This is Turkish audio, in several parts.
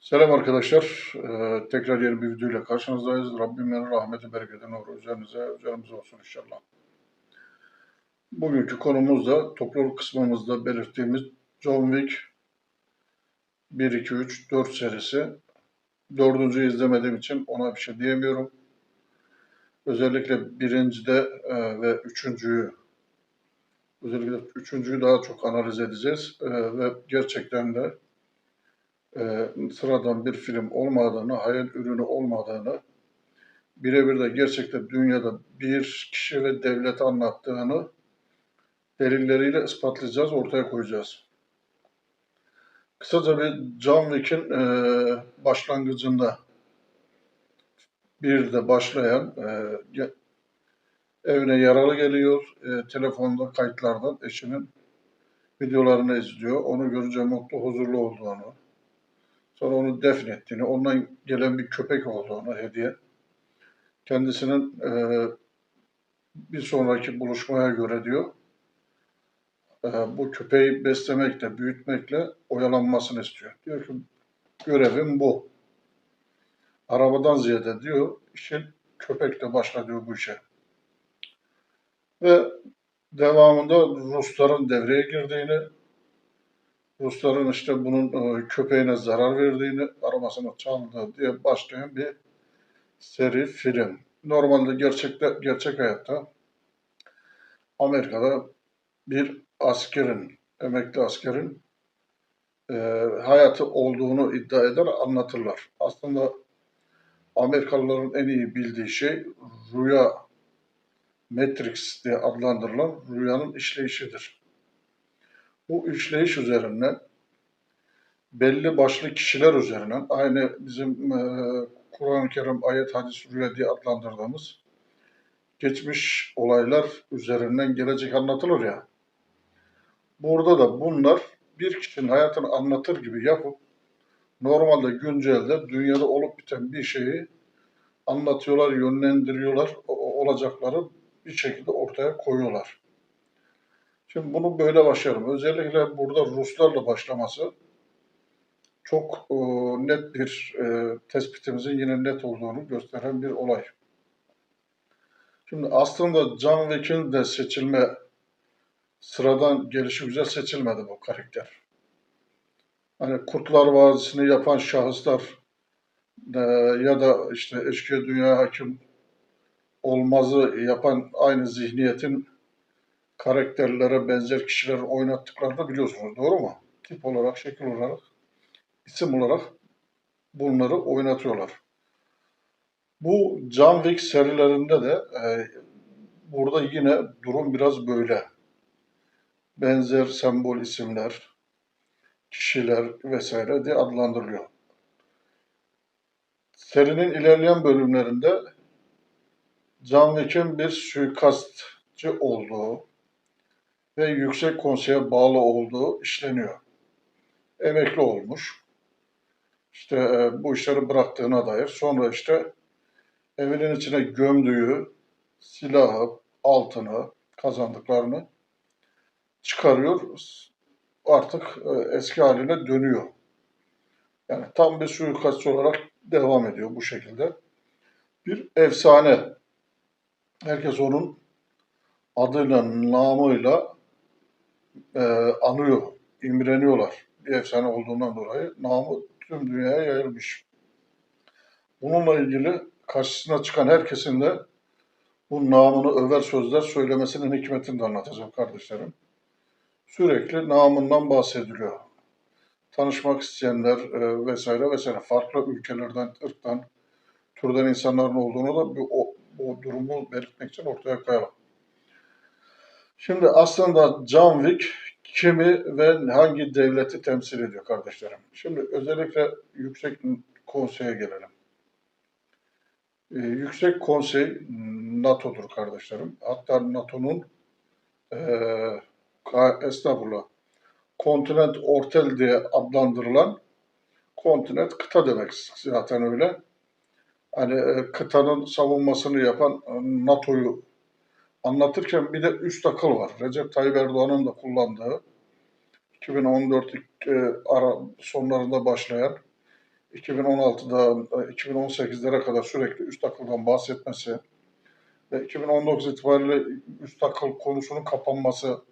Selam arkadaşlar. Ee, tekrar yeni bir videoyla karşınızdayız. Rabbimin rahmeti, bereketi, nuru üzerinize, üzerimize olsun inşallah. Bugünkü konumuz da topluluk kısmımızda belirttiğimiz John Wick 1, 2, 3, 4 serisi. Dördüncüyü izlemediğim için ona bir şey diyemiyorum. Özellikle birincide e, ve üçüncüyü özellikle üçüncüyü daha çok analiz edeceğiz. E, ve gerçekten de e, sıradan bir film olmadığını, hayal ürünü olmadığını, birebir de gerçekten dünyada bir kişi ve devlet anlattığını delilleriyle ispatlayacağız, ortaya koyacağız. Kısaca bir John Wick'in e, başlangıcında bir de başlayan e, evine yaralı geliyor, e, telefonda kayıtlardan eşinin videolarını izliyor. Onu görünce mutlu, huzurlu olduğunu, Sonra onu defnettiğini, ondan gelen bir köpek olduğunu hediye. Kendisinin e, bir sonraki buluşmaya göre diyor, e, bu köpeği beslemekle, büyütmekle oyalanmasını istiyor. Diyor ki görevim bu. Arabadan ziyade diyor, işin köpekle başla diyor bu işe. Ve devamında Rusların devreye girdiğini, Rusların işte bunun e, köpeğine zarar verdiğini, arabasını çaldı diye başlayan bir seri film. Normalde gerçekte, gerçek hayatta Amerika'da bir askerin, emekli askerin e, hayatı olduğunu iddia eder, anlatırlar. Aslında Amerikalıların en iyi bildiği şey rüya, Matrix diye adlandırılan rüyanın işleyişidir. Bu işleyiş üzerinden belli başlı kişiler üzerinden aynı bizim e, Kur'an-ı Kerim ayet hadis rüya diye adlandırdığımız geçmiş olaylar üzerinden gelecek anlatılır ya. Burada da bunlar bir kişinin hayatını anlatır gibi yapıp normalde güncelde dünyada olup biten bir şeyi anlatıyorlar, yönlendiriyorlar, olacakları bir şekilde ortaya koyuyorlar. Şimdi bunu böyle başlarım. Özellikle burada Ruslarla başlaması çok e, net bir e, tespitimizin yine net olduğunu gösteren bir olay. Şimdi aslında John Wick'in de seçilme sıradan gelişi güzel seçilmedi bu karakter. Hani Kurtlar Vadisi'ni yapan şahıslar e, ya da işte eşkıya dünya hakim olmazı yapan aynı zihniyetin karakterlere benzer kişiler oynattıklarını biliyorsunuz. Doğru mu? Tip olarak, şekil olarak, isim olarak bunları oynatıyorlar. Bu John Wick serilerinde de e, burada yine durum biraz böyle. Benzer sembol isimler, kişiler vesaire diye adlandırılıyor. Serinin ilerleyen bölümlerinde John Wick'in bir suikastçı olduğu, ve yüksek konseye bağlı olduğu işleniyor. Emekli olmuş. İşte e, bu işleri bıraktığına dair. Sonra işte evinin içine gömdüğü silahı, altını, kazandıklarını çıkarıyor. Artık e, eski haline dönüyor. Yani tam bir suikastçı olarak devam ediyor bu şekilde. Bir efsane. Herkes onun adıyla, namıyla e, anıyor, imreniyorlar. Bir efsane olduğundan dolayı namı tüm dünyaya yayılmış. Bununla ilgili karşısına çıkan herkesin de bu namını över sözler söylemesinin hikmetini de anlatacağım kardeşlerim. Sürekli namından bahsediliyor. Tanışmak isteyenler e, vesaire vesaire farklı ülkelerden, ırktan, türden insanların olduğunu da bu, o, bu durumu belirtmek için ortaya koyalım. Şimdi aslında John Wick kimi ve hangi devleti temsil ediyor kardeşlerim? Şimdi özellikle Yüksek Konsey'e gelelim. Ee, Yüksek Konsey NATO'dur kardeşlerim. Hatta NATO'nun e, estağfurullah kontinent ortel diye adlandırılan kontinent kıta demek zaten öyle. Hani e, kıtanın savunmasını yapan NATO'yu anlatırken bir de üst akıl var. Recep Tayyip Erdoğan'ın da kullandığı 2014 e, ara sonlarında başlayan 2016'da 2018'lere kadar sürekli üst akıldan bahsetmesi ve 2019 itibariyle üst akıl konusunun kapanması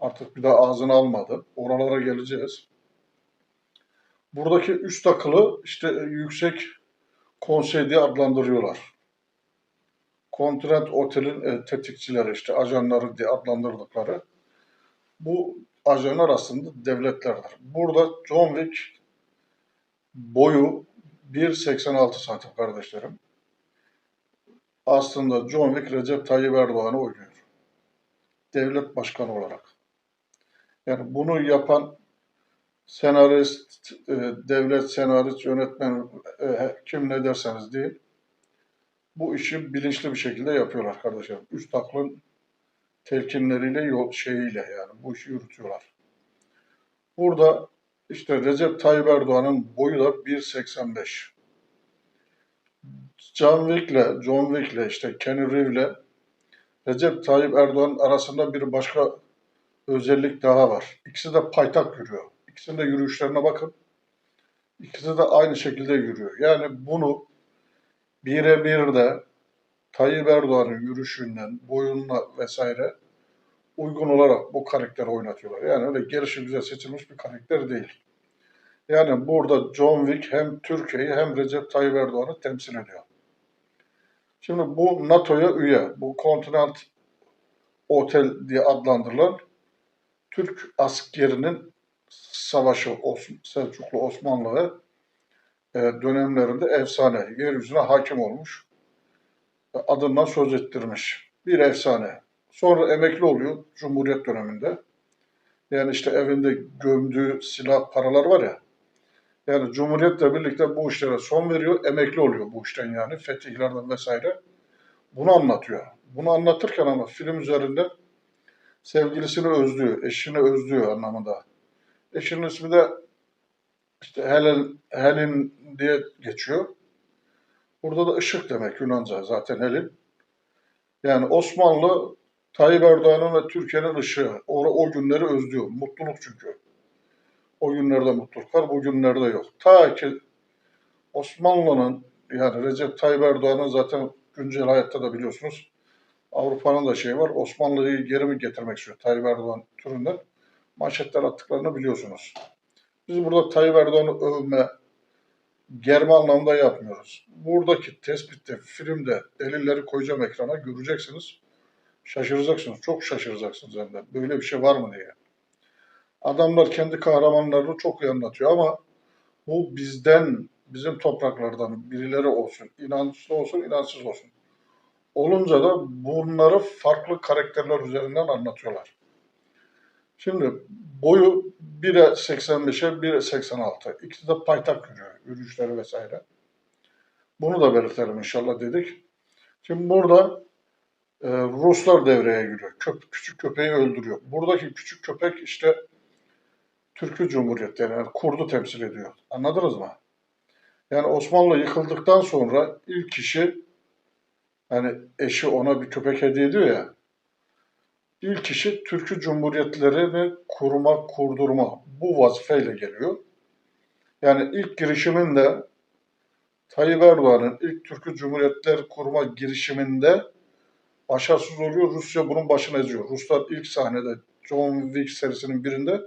artık bir daha ağzına almadı. Oralara geleceğiz. Buradaki üst akılı işte yüksek konsey diye adlandırıyorlar. Kontinent Otel'in e, tetikçileri işte ajanları diye adlandırdıkları bu ajanlar aslında devletlerdir. Burada John Wick boyu 1.86 santim kardeşlerim. Aslında John Wick Recep Tayyip Erdoğan'ı oynuyor. Devlet başkanı olarak. Yani bunu yapan senarist, e, devlet senarist, yönetmen, e, kim ne derseniz deyin. Bu işi bilinçli bir şekilde yapıyorlar kardeşlerim. Üst aklın telkinleriyle, yol şeyiyle yani bu işi yürütüyorlar. Burada işte Recep Tayyip Erdoğan'ın boyu da 1.85. John Wick'le, John Wick'le işte Kenny Reeve'le Recep Tayyip Erdoğan arasında bir başka özellik daha var. İkisi de paytak yürüyor. İkisinin de yürüyüşlerine bakın. İkisi de aynı şekilde yürüyor. Yani bunu birebir de Tayyip Erdoğan'ın yürüyüşünden, boyunla vesaire uygun olarak bu karakteri oynatıyorlar. Yani öyle gelişi güzel seçilmiş bir karakter değil. Yani burada John Wick hem Türkiye'yi hem Recep Tayyip Erdoğan'ı temsil ediyor. Şimdi bu NATO'ya üye, bu Continent Otel diye adlandırılan Türk askerinin savaşı Selçuklu Osmanlı ve dönemlerinde efsane, yeryüzüne hakim olmuş. E, Adından söz ettirmiş. Bir efsane. Sonra emekli oluyor Cumhuriyet döneminde. Yani işte evinde gömdüğü silah paralar var ya. Yani Cumhuriyet'le birlikte bu işlere son veriyor. Emekli oluyor bu işten yani. Fetihlerden vesaire. Bunu anlatıyor. Bunu anlatırken ama film üzerinde sevgilisini özlüyor, eşini özlüyor anlamında. Eşinin ismi de işte Helen, Helen diye geçiyor. Burada da ışık demek Yunanca zaten Helin. Yani Osmanlı Tayyip Erdoğan'ın ve Türkiye'nin ışığı. O, o günleri özlüyor. Mutluluk çünkü. O günlerde mutluluk var, bu günlerde yok. Ta ki Osmanlı'nın yani Recep Tayyip Erdoğan'ın zaten güncel hayatta da biliyorsunuz Avrupa'nın da şeyi var. Osmanlı'yı geri mi getirmek istiyor Tayyip Erdoğan türünden manşetler attıklarını biliyorsunuz. Biz burada Tayyip Erdoğan'ı övme, germe anlamda yapmıyoruz. Buradaki tespitte, filmde delilleri koyacağım ekrana göreceksiniz. Şaşıracaksınız. Çok şaşıracaksınız hem de. Böyle bir şey var mı diye. Adamlar kendi kahramanlarını çok iyi anlatıyor ama bu bizden, bizim topraklardan birileri olsun, inançlı olsun, inançsız olsun. Olunca da bunları farklı karakterler üzerinden anlatıyorlar. Şimdi boyu 1'e 85'e 1'e 86. İkisi de paytak yürüyor, yürüyüşleri vesaire. Bunu da belirtelim inşallah dedik. Şimdi burada e, Ruslar devreye giriyor. Köp, küçük köpeği öldürüyor. Buradaki küçük köpek işte Türkü Cumhuriyeti yani kurdu temsil ediyor. Anladınız mı? Yani Osmanlı yıkıldıktan sonra ilk kişi hani eşi ona bir köpek hediye ediyor ya. İlk kişi Türkü Cumhuriyetlerini kurma, kurdurma bu vazifeyle geliyor. Yani ilk girişiminde Tayyip Erdoğan'ın ilk Türkü Cumhuriyetler kurma girişiminde başarısız oluyor. Rusya bunun başına eziyor. Ruslar ilk sahnede John Wick serisinin birinde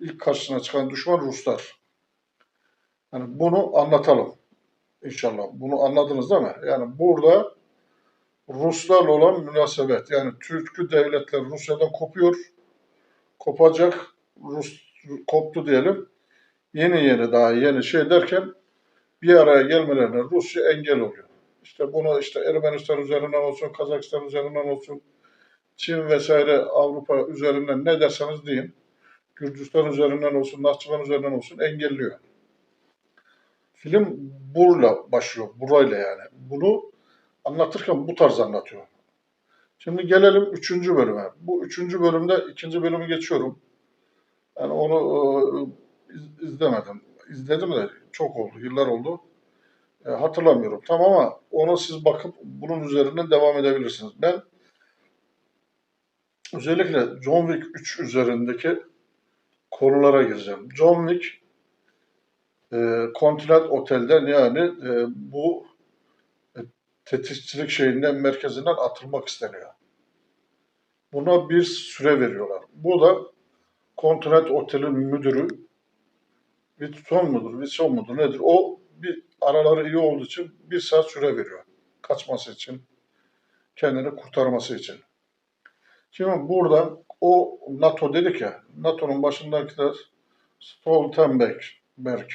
ilk karşısına çıkan düşman Ruslar. Yani bunu anlatalım inşallah. Bunu anladınız değil mi? Yani burada Ruslarla olan münasebet. Yani Türk'ü devletler Rusya'dan kopuyor. Kopacak. Rus koptu diyelim. Yeni yeni daha yeni şey derken bir araya gelmelerine Rusya engel oluyor. İşte bunu işte Ermenistan üzerinden olsun, Kazakistan üzerinden olsun, Çin vesaire Avrupa üzerinden ne derseniz deyin. Gürcistan üzerinden olsun, Nahçıvan üzerinden olsun engelliyor. Film burla başlıyor, burayla yani. Bunu anlatırken bu tarz anlatıyor. Şimdi gelelim üçüncü bölüme. Bu üçüncü bölümde ikinci bölümü geçiyorum. Yani onu e, iz- izlemedim. İzledim de çok oldu, yıllar oldu. E, hatırlamıyorum. Tamam ama ona siz bakıp bunun üzerinden devam edebilirsiniz. Ben özellikle John Wick 3 üzerindeki konulara gireceğim. John Wick e, Continental Otel'den yani e, bu tetikçilik şeyinden merkezinden atılmak isteniyor. Buna bir süre veriyorlar. Bu da Continental Otel'in müdürü Vitson mudur, Vitson mudur nedir? O bir araları iyi olduğu için bir saat süre veriyor. Kaçması için, kendini kurtarması için. Şimdi burada o NATO dedik ya, NATO'nun başındakiler Stoltenberg. Berg.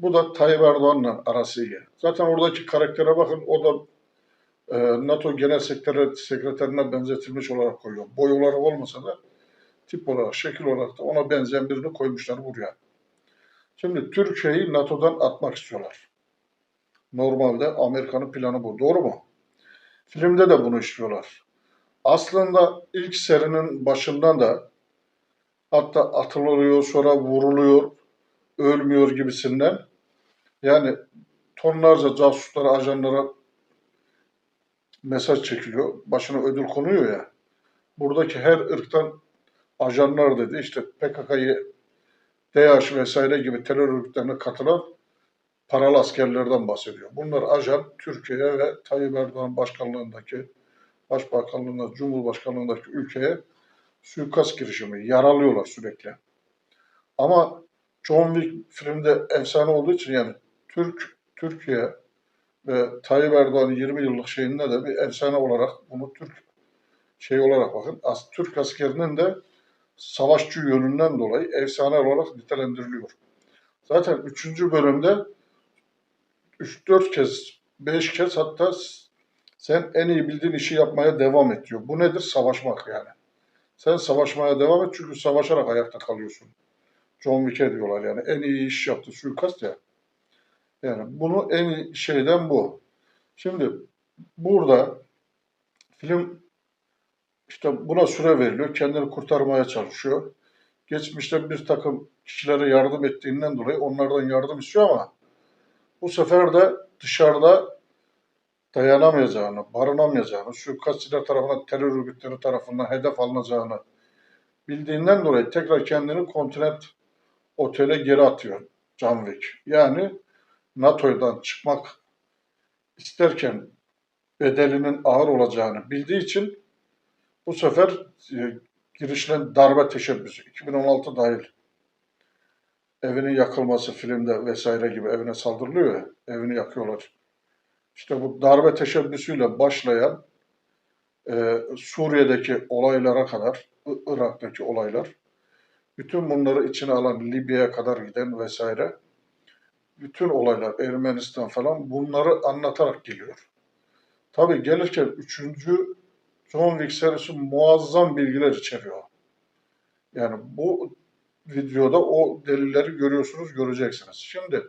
Bu da Tayyip Erdoğan'la arası iyi. Zaten oradaki karaktere bakın, o da e, NATO Genel Sekreter, Sekreterine benzetilmiş olarak koyuyor. Boy olarak olmasa da tip olarak, şekil olarak da ona benzeyen birini koymuşlar buraya. Şimdi Türkiye'yi NATO'dan atmak istiyorlar. Normalde Amerika'nın planı bu. Doğru mu? Filmde de bunu işliyorlar. Aslında ilk serinin başından da hatta atılıyor sonra vuruluyor, ölmüyor gibisinden yani tonlarca casuslara, ajanlara mesaj çekiliyor. Başına ödül konuyor ya. Buradaki her ırktan ajanlar dedi işte PKK'yı DAEŞ vesaire gibi terör örgütlerine katılan paralı askerlerden bahsediyor. Bunlar ajan Türkiye ve Tayyip Erdoğan başkanlığındaki, başbakanlığında, cumhurbaşkanlığındaki ülkeye suikast girişimi, yaralıyorlar sürekli. Ama John Wick filmde efsane olduğu için yani Türk, Türkiye ve Tayyip Erdoğan'ın 20 yıllık şeyinde de bir efsane olarak bunu Türk şey olarak bakın. As, Türk askerinin de savaşçı yönünden dolayı efsane olarak nitelendiriliyor. Zaten 3. bölümde 3-4 kez, 5 kez hatta sen en iyi bildiğin işi yapmaya devam et diyor. Bu nedir? Savaşmak yani. Sen savaşmaya devam et çünkü savaşarak ayakta kalıyorsun. John Wick'e diyorlar yani en iyi iş yaptı suikast ya. Yani bunu en şeyden bu. Şimdi burada film işte buna süre veriliyor. Kendini kurtarmaya çalışıyor. Geçmişte bir takım kişilere yardım ettiğinden dolayı onlardan yardım istiyor ama bu sefer de dışarıda dayanamayacağını, barınamayacağını, suikastçiler tarafından, terör örgütleri tarafından hedef alınacağını bildiğinden dolayı tekrar kendini kontinent otele geri atıyor John Wick. Yani NATO'dan çıkmak isterken bedelinin ağır olacağını bildiği için bu sefer e, girişilen darbe teşebbüsü 2016 dahil evinin yakılması filmde vesaire gibi evine saldırılıyor ya, evini yakıyorlar. İşte bu darbe teşebbüsüyle başlayan e, Suriye'deki olaylara kadar, Irak'taki olaylar, bütün bunları içine alan Libya'ya kadar giden vesaire, bütün olaylar, Ermenistan falan bunları anlatarak geliyor. Tabii gelirken üçüncü John Wick serisi muazzam bilgiler içeriyor. Yani bu videoda o delilleri görüyorsunuz, göreceksiniz. Şimdi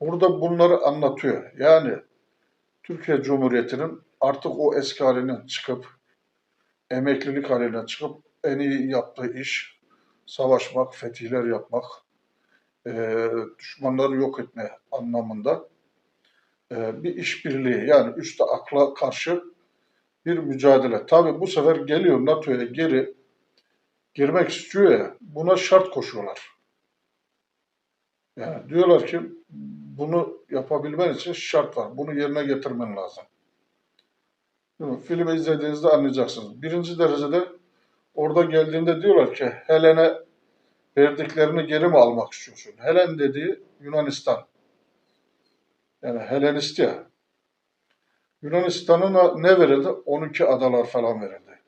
burada bunları anlatıyor. Yani Türkiye Cumhuriyeti'nin artık o eski halinden çıkıp, emeklilik halinden çıkıp en iyi yaptığı iş savaşmak, fetihler yapmak, e, düşmanları yok etme anlamında e, bir işbirliği. Yani üstte akla karşı bir mücadele. Tabi bu sefer geliyor NATO'ya geri girmek istiyor ya buna şart koşuyorlar. Yani diyorlar ki bunu yapabilmen için şart var. Bunu yerine getirmen lazım. Filmi izlediğinizde anlayacaksınız. Birinci derecede orada geldiğinde diyorlar ki Helen'e verdiklerini geri mi almak istiyorsun? Helen dediği Yunanistan. Yani Helenist ya. Yunanistan'a ne verildi? 12 adalar falan verildi.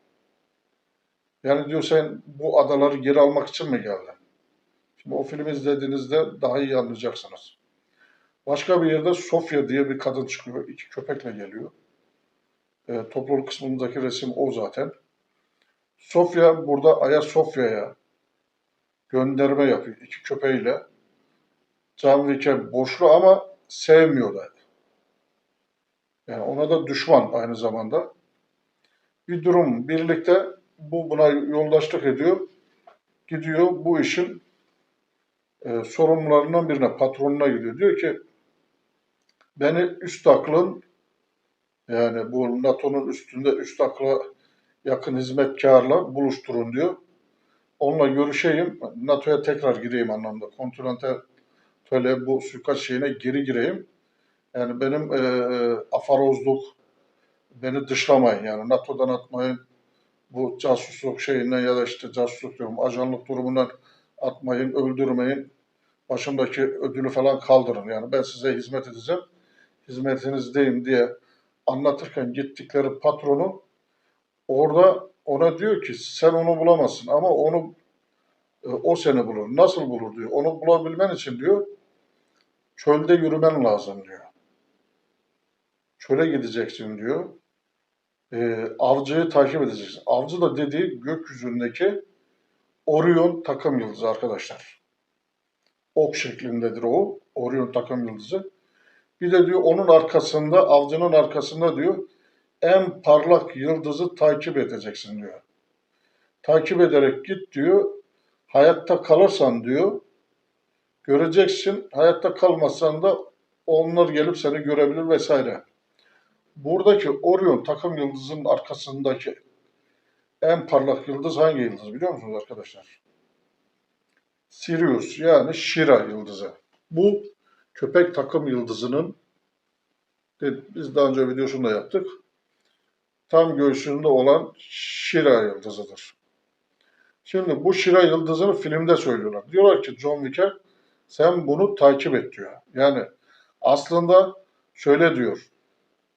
Yani diyor sen bu adaları geri almak için mi geldin? Şimdi o filmi izlediğinizde daha iyi anlayacaksınız. Başka bir yerde Sofya diye bir kadın çıkıyor. iki köpekle geliyor. E, topluluk kısmındaki resim o zaten. Sofya burada Ayasofya'ya gönderme yapıyor iki köpeğiyle. Can Wick'e borçlu ama sevmiyor da. Yani ona da düşman aynı zamanda. Bir durum birlikte bu buna yoldaşlık ediyor. Gidiyor bu işin e, sorumlularından birine, patronuna gidiyor. Diyor ki beni üst aklın yani bu NATO'nun üstünde üst akla yakın hizmetkarla buluşturun diyor. Onunla görüşeyim, NATO'ya tekrar gireyim anlamda. Kontinental şöyle bu suikast şeyine geri gireyim. Yani benim e, afarozluk, beni dışlamayın yani NATO'dan atmayın, bu casusluk şeyinden ya da işte casusluk diyorum, ajanlık durumundan atmayın, öldürmeyin, başımdaki ödülü falan kaldırın. Yani ben size hizmet edeceğim, hizmetinizdeyim diye anlatırken gittikleri patronu orada ona diyor ki sen onu bulamazsın ama onu e, o seni bulur. Nasıl bulur diyor. Onu bulabilmen için diyor çölde yürümen lazım diyor. Çöle gideceksin diyor. E, avcıyı takip edeceksin. Avcı da dediği gökyüzündeki Orion takım yıldızı arkadaşlar. Ok şeklindedir o. Orion takım yıldızı. Bir de diyor onun arkasında, avcının arkasında diyor en parlak yıldızı takip edeceksin diyor. Takip ederek git diyor. Hayatta kalırsan diyor göreceksin. Hayatta kalmazsan da onlar gelip seni görebilir vesaire. Buradaki Orion takım yıldızının arkasındaki en parlak yıldız hangi yıldız biliyor musunuz arkadaşlar? Sirius yani Şira yıldızı. Bu köpek takım yıldızının biz daha önce videosunu da yaptık. Tam göğsünde olan Şira yıldızıdır. Şimdi bu Şira yıldızını filmde söylüyorlar. Diyorlar ki John Wick'e sen bunu takip et diyor. Yani aslında şöyle diyor.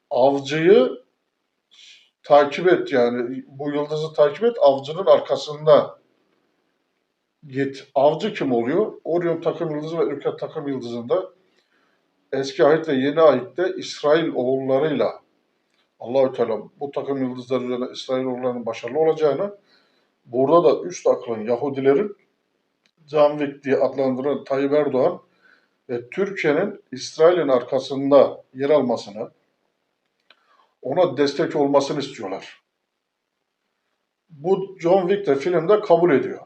Avcıyı takip et yani bu yıldızı takip et avcının arkasında git. Avcı kim oluyor? Orion takım yıldızı ve Ülke takım yıldızında eski ve yeni ayette İsrail oğullarıyla Allahü Teala bu takım yıldızları üzerine İsrail oğullarının başarılı olacağını burada da üst aklın Yahudilerin Canvik diye adlandırılan Tayyip Erdoğan ve Türkiye'nin İsrail'in arkasında yer almasını, ona destek olmasını istiyorlar. Bu John Wick de filmde kabul ediyor.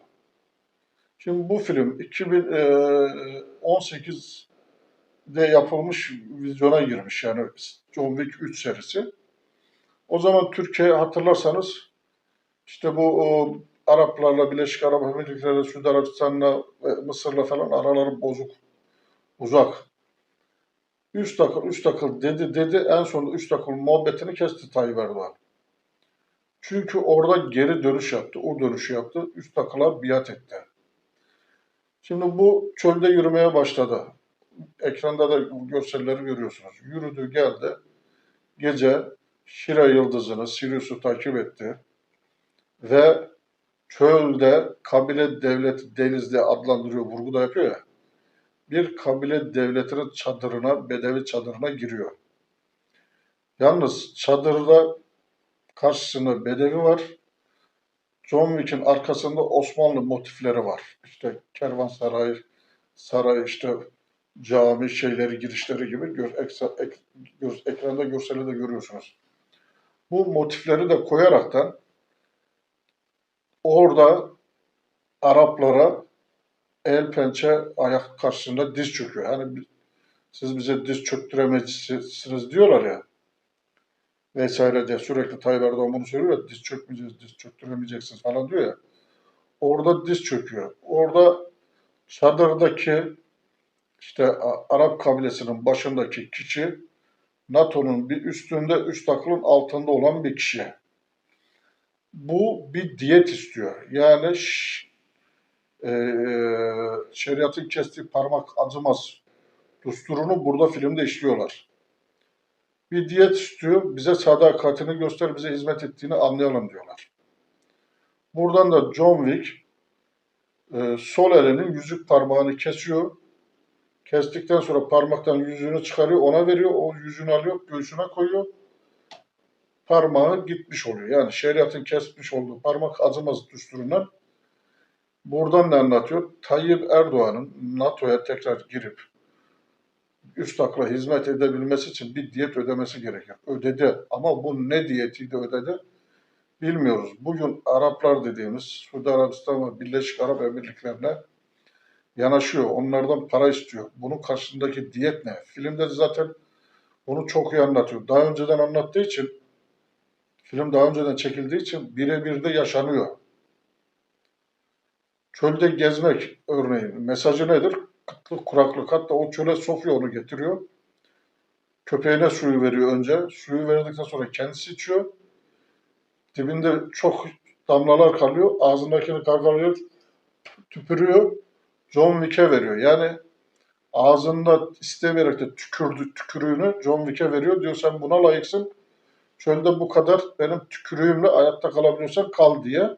Şimdi bu film 2018'de yapılmış vizyona girmiş yani John Wick 3 serisi. O zaman Türkiye hatırlarsanız işte bu o, Araplarla, Birleşik Arap Emirlikleri'yle, Suudi Arabistan'la Mısır'la falan araları bozuk, uzak. Üç takıl, üç takıl dedi dedi en sonunda üç takıl muhabbetini kesti Tayyip Erdoğan. Çünkü orada geri dönüş yaptı. O dönüşü yaptı. Üst takıla biat etti. Şimdi bu çölde yürümeye başladı. Ekranda da görselleri görüyorsunuz. Yürüdü geldi. Gece Şira yıldızını, Sirius'u takip etti. Ve çölde kabile devleti deniz diye adlandırıyor, vurgu da yapıyor ya. Bir kabile devletinin çadırına, bedevi çadırına giriyor. Yalnız çadırda karşısında bedevi var. John Wick'in arkasında Osmanlı motifleri var. İşte kervansaray, saray, işte cami şeyleri, girişleri gibi eksa, ek, gör, ekranda görseli de görüyorsunuz. Bu motifleri de koyaraktan orada Araplara el pençe ayak karşısında diz çöküyor. Hani siz bize diz çöktüremezsiniz diyorlar ya vesaire diye sürekli Tayyip Erdoğan bunu söylüyor ya diz çökmeyeceğiz, diz çöktüremeyeceksiniz falan diyor ya. Orada diz çöküyor. Orada çadırdaki işte Arap kabilesinin başındaki kişi NATO'nun bir üstünde, üst akılın altında olan bir kişi. Bu bir diyet istiyor. Yani e, şeriatın kestiği parmak acımaz düsturunu burada filmde işliyorlar. Bir diyet istiyor, bize sadakatini göster, bize hizmet ettiğini anlayalım diyorlar. Buradan da John Wick e, sol elinin yüzük parmağını kesiyor. Kestikten sonra parmaktan yüzüğünü çıkarıyor, ona veriyor. O yüzüğünü alıyor, göğsüne koyuyor. Parmağı gitmiş oluyor. Yani şeriatın kesmiş olduğu parmak acımaz düsturundan. Buradan ne anlatıyor? Tayyip Erdoğan'ın NATO'ya tekrar girip üst akla hizmet edebilmesi için bir diyet ödemesi gerekir. Ödedi ama bu ne diyetiydi ödedi bilmiyoruz. Bugün Araplar dediğimiz Suudi Arabistan ve Birleşik Arap Emirlikleri'ne yanaşıyor. Onlardan para istiyor. Bunun karşısındaki diyet ne? Filmde zaten bunu çok iyi anlatıyor. Daha önceden anlattığı için film daha önceden çekildiği için birebir de yaşanıyor. Çölde gezmek örneğin mesajı nedir? kıtlık, kuraklık. Hatta o çöle Sofya onu getiriyor. Köpeğine suyu veriyor önce. Suyu verdikten sonra kendisi içiyor. Dibinde çok damlalar kalıyor. Ağzındakini gargalıyor, tüpürüyor. John Wick'e veriyor. Yani ağzında istemeyerek de tükürdü, tükürüğünü John Wick'e veriyor. Diyor sen buna layıksın. Çölde bu kadar benim tükürüğümle ayakta kalabiliyorsan kal diye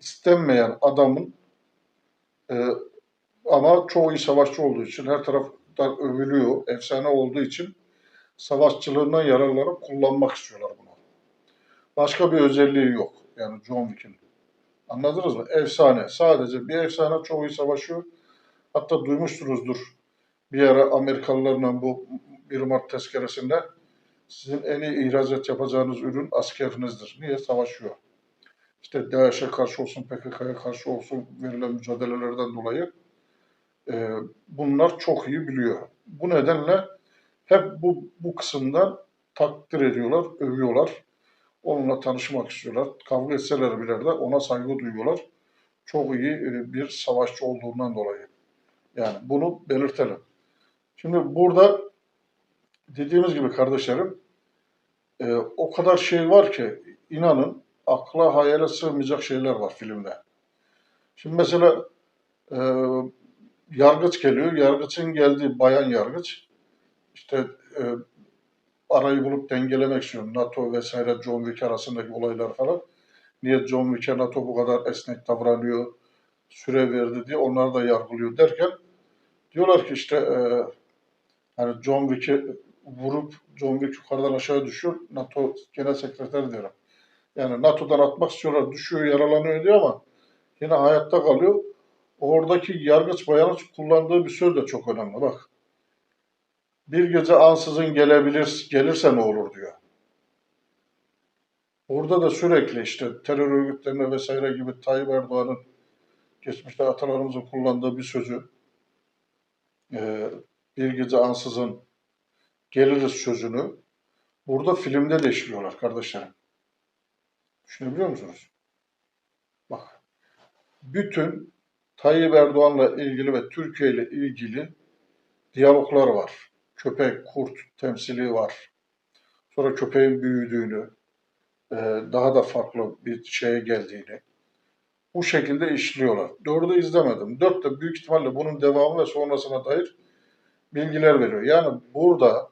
istenmeyen adamın e, ama çoğu iyi savaşçı olduğu için her taraftan övülüyor, efsane olduğu için savaşçılığından yararlanıp kullanmak istiyorlar bunu. Başka bir özelliği yok. Yani John Wick'in. Anladınız mı? Efsane. Sadece bir efsane çoğu savaşıyor. Hatta duymuşsunuzdur. Bir ara Amerikalılarla bu 1 Mart tezkeresinde sizin en iyi ihracat yapacağınız ürün askerinizdir. Niye? Savaşıyor. İşte DAEŞ'e karşı olsun, PKK'ya karşı olsun verilen mücadelelerden dolayı e, bunlar çok iyi biliyor. Bu nedenle hep bu, bu kısımdan takdir ediyorlar, övüyorlar. Onunla tanışmak istiyorlar. Kavga etseler bile de ona saygı duyuyorlar. Çok iyi e, bir savaşçı olduğundan dolayı. Yani bunu belirtelim. Şimdi burada dediğimiz gibi kardeşlerim e, o kadar şey var ki inanın akla hayale sığmayacak şeyler var filmde. Şimdi mesela e, yargıç geliyor. Yargıçın geldiği bayan yargıç işte e, arayı bulup dengelemek istiyor. NATO vesaire John Wick arasındaki olaylar falan. Niye John Wick'e NATO bu kadar esnek davranıyor, süre verdi diye onları da yargılıyor derken diyorlar ki işte e, hani John Wick'i vurup John Wick yukarıdan aşağı düşüyor. NATO Genel Sekreteri diyorum. Yani NATO'dan atmak istiyorlar, düşüyor, yaralanıyor diyor ama yine hayatta kalıyor. Oradaki yargıç bayanın kullandığı bir söz de çok önemli. Bak. Bir gece ansızın gelebilir, gelirse ne olur diyor. Orada da sürekli işte terör örgütlerine vesaire gibi Tayyip Erdoğan'ın geçmişte atalarımızın kullandığı bir sözü e, bir gece ansızın geliriz sözünü burada filmde de işliyorlar kardeşlerim. Düşünebiliyor musunuz? Bak. Bütün Tayyip Erdoğan'la ilgili ve Türkiye ile ilgili diyaloglar var. Köpek, kurt temsili var. Sonra köpeğin büyüdüğünü, e, daha da farklı bir şeye geldiğini bu şekilde işliyorlar. Dördü izlemedim. Dört de büyük ihtimalle bunun devamı ve sonrasına dair bilgiler veriyor. Yani burada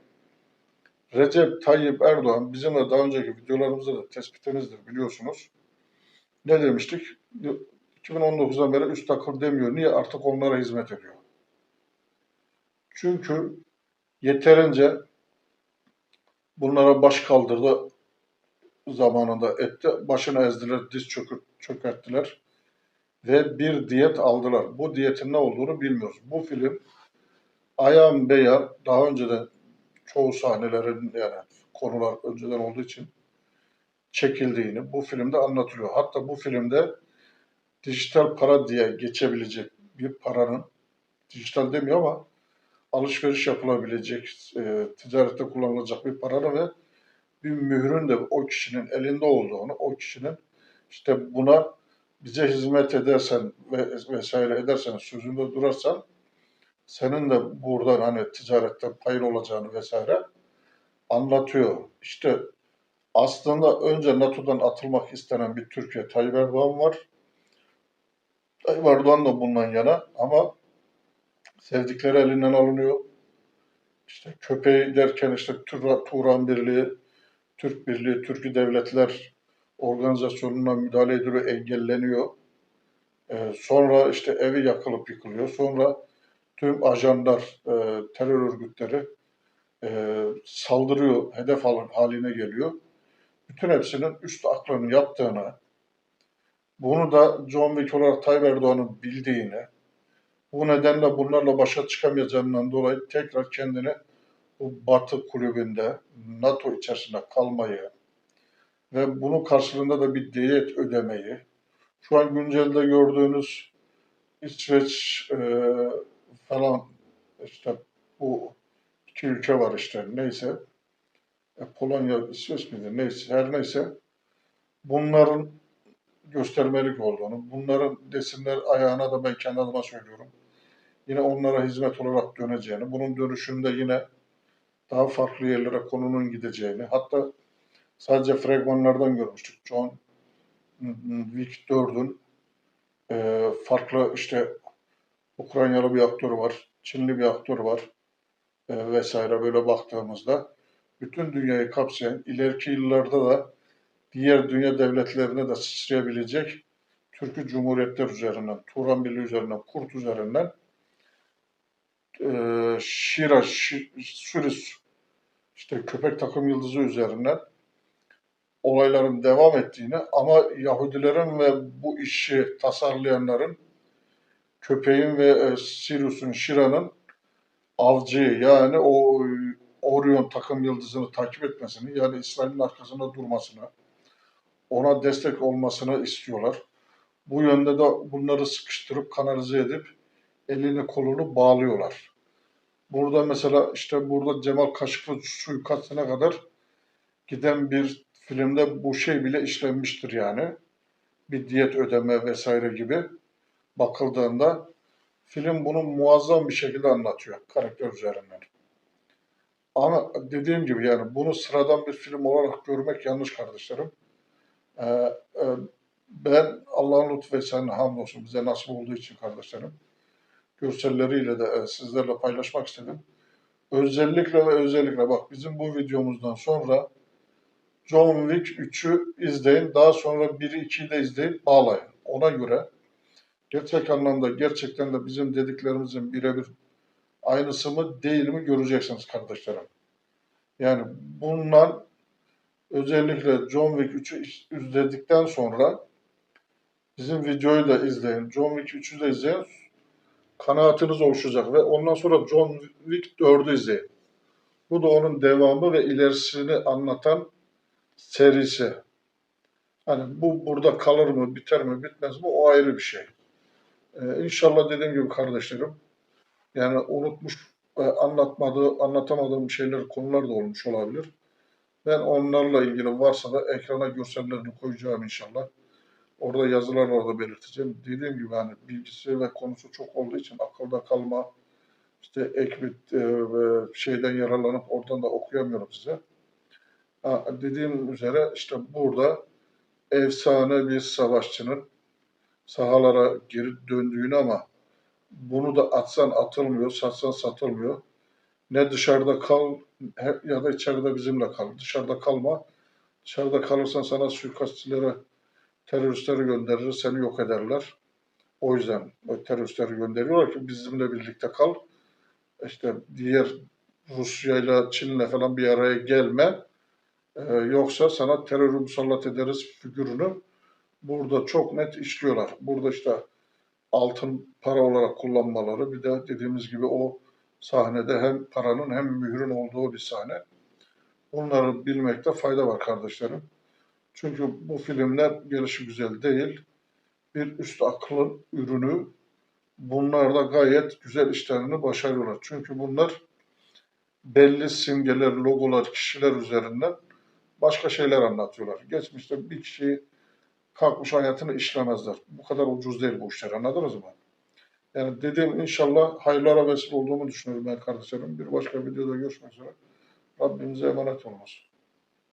Recep Tayyip Erdoğan bizim de daha önceki videolarımızda da tespitimizdir biliyorsunuz. Ne demiştik? 2019'dan beri üst akıl demiyor. Niye? Artık onlara hizmet ediyor. Çünkü yeterince bunlara baş kaldırdı zamanında etti. Başını ezdiler, diz çökür, çökerttiler ve bir diyet aldılar. Bu diyetin ne olduğunu bilmiyoruz. Bu film Ayhan Beyar daha önceden çoğu sahnelerin yani konular önceden olduğu için çekildiğini bu filmde anlatılıyor. Hatta bu filmde dijital para diye geçebilecek bir paranın dijital demiyor ama alışveriş yapılabilecek, e, ticarette kullanılacak bir paranın ve bir mührün de o kişinin elinde olduğunu, o kişinin işte buna bize hizmet edersen ve vesaire edersen, sözünde durarsan senin de buradan hani ticarette payın olacağını vesaire anlatıyor. İşte aslında önce NATO'dan atılmak istenen bir Türkiye Tayyip Erdoğan var. Tayyip Erdoğan da bundan yana ama sevdikleri elinden alınıyor. İşte köpeği derken işte Turan Birliği, Türk Birliği, Türkü Devletler Organizasyonu'na müdahale ediliyor, engelleniyor. Ee, sonra işte evi yakılıp yıkılıyor. Sonra tüm ajanlar, e, terör örgütleri e, saldırıyor, hedef alın haline geliyor. Bütün hepsinin üst aklının yaptığını, bunu da John Wick olarak Tayyip Erdoğan'ın bildiğini, bu nedenle bunlarla başa çıkamayacağından dolayı tekrar kendini bu Batı kulübünde NATO içerisinde kalmayı ve bunun karşılığında da bir diyet ödemeyi, şu an güncelde gördüğünüz İsveç e, falan işte bu iki ülke var işte neyse. E, Polonya, İsveç miydi? Neyse her neyse. Bunların göstermelik olduğunu, bunların desinler ayağına da ben kendi adıma söylüyorum. Yine onlara hizmet olarak döneceğini, bunun dönüşünde yine daha farklı yerlere konunun gideceğini, hatta sadece fragmanlardan görmüştük. John Wick 4'ün e, farklı işte Ukraynalı bir aktör var, Çinli bir aktör var e, vesaire böyle baktığımızda bütün dünyayı kapsayan ileriki yıllarda da diğer dünya devletlerine de sıçrayabilecek Türk'ü Cumhuriyetler üzerinden, Turan Birliği üzerinden, Kurt üzerinden e, Şira, Şi- Sürüs, işte köpek takım yıldızı üzerinden olayların devam ettiğini ama Yahudilerin ve bu işi tasarlayanların köpeğin ve e, Sirius'un, Şira'nın avcı yani o Orion takım yıldızını takip etmesini yani İsrail'in arkasında durmasını ona destek olmasını istiyorlar. Bu yönde de bunları sıkıştırıp kanalize edip elini kolunu bağlıyorlar. Burada mesela işte burada Cemal Kaşıklı suikastine kadar giden bir filmde bu şey bile işlenmiştir yani. Bir diyet ödeme vesaire gibi bakıldığında film bunu muazzam bir şekilde anlatıyor karakter üzerinden. Ama dediğim gibi yani bunu sıradan bir film olarak görmek yanlış kardeşlerim. Ee, e, ben Allah'ın lütfu ve senin hamdolsun bize nasip olduğu için kardeşlerim. Görselleriyle de e, sizlerle paylaşmak istedim. Özellikle ve özellikle bak bizim bu videomuzdan sonra John Wick 3'ü izleyin. Daha sonra 1'i 2'yi de izleyip bağlayın. Ona göre gerçek anlamda gerçekten de bizim dediklerimizin birebir aynısı mı değil mi göreceksiniz kardeşlerim. Yani bundan özellikle John Wick 3'ü izledikten sonra bizim videoyu da izleyin. John Wick 3'ü de izleyin. Kanaatiniz oluşacak ve ondan sonra John Wick 4'ü izleyin. Bu da onun devamı ve ilerisini anlatan serisi. Hani bu burada kalır mı, biter mi, bitmez mi o ayrı bir şey. Ee, inşallah dediğim gibi kardeşlerim, yani unutmuş, e, anlatmadığı, anlatamadığım şeyler, konular da olmuş olabilir. Ben onlarla ilgili varsa da ekrana görsellerini koyacağım inşallah. Orada yazılarla da belirteceğim. Dediğim gibi hani bilgisi ve konusu çok olduğu için akılda kalma, işte ek bir e, şeyden yararlanıp oradan da okuyamıyorum size. Ha, dediğim üzere işte burada efsane bir savaşçının sahalara geri döndüğünü ama bunu da atsan atılmıyor, satsan satılmıyor. Ne dışarıda kal ya da içeride bizimle kal. Dışarıda kalma. Dışarıda kalırsan sana suikastçilere, teröristleri gönderir, seni yok ederler. O yüzden o teröristleri gönderiyorlar ki bizimle birlikte kal. İşte diğer Rusya'yla, Çin'le falan bir araya gelme. Ee, yoksa sana terörü musallat ederiz figürünü burada çok net işliyorlar. Burada işte altın para olarak kullanmaları bir de dediğimiz gibi o sahnede hem paranın hem mührün olduğu bir sahne. Bunları bilmekte fayda var kardeşlerim. Çünkü bu filmler gelişi güzel değil. Bir üst aklın ürünü. Bunlar da gayet güzel işlerini başarıyorlar. Çünkü bunlar belli simgeler, logolar, kişiler üzerinden başka şeyler anlatıyorlar. Geçmişte bir kişi kalkmış hayatını işlemezler. Bu kadar ucuz değil bu işler anladınız mı? Yani dediğim inşallah hayırlara vesile olduğumu düşünüyorum ben kardeşlerim. Bir başka videoda görüşmek üzere. Rabbimize emanet olunuz.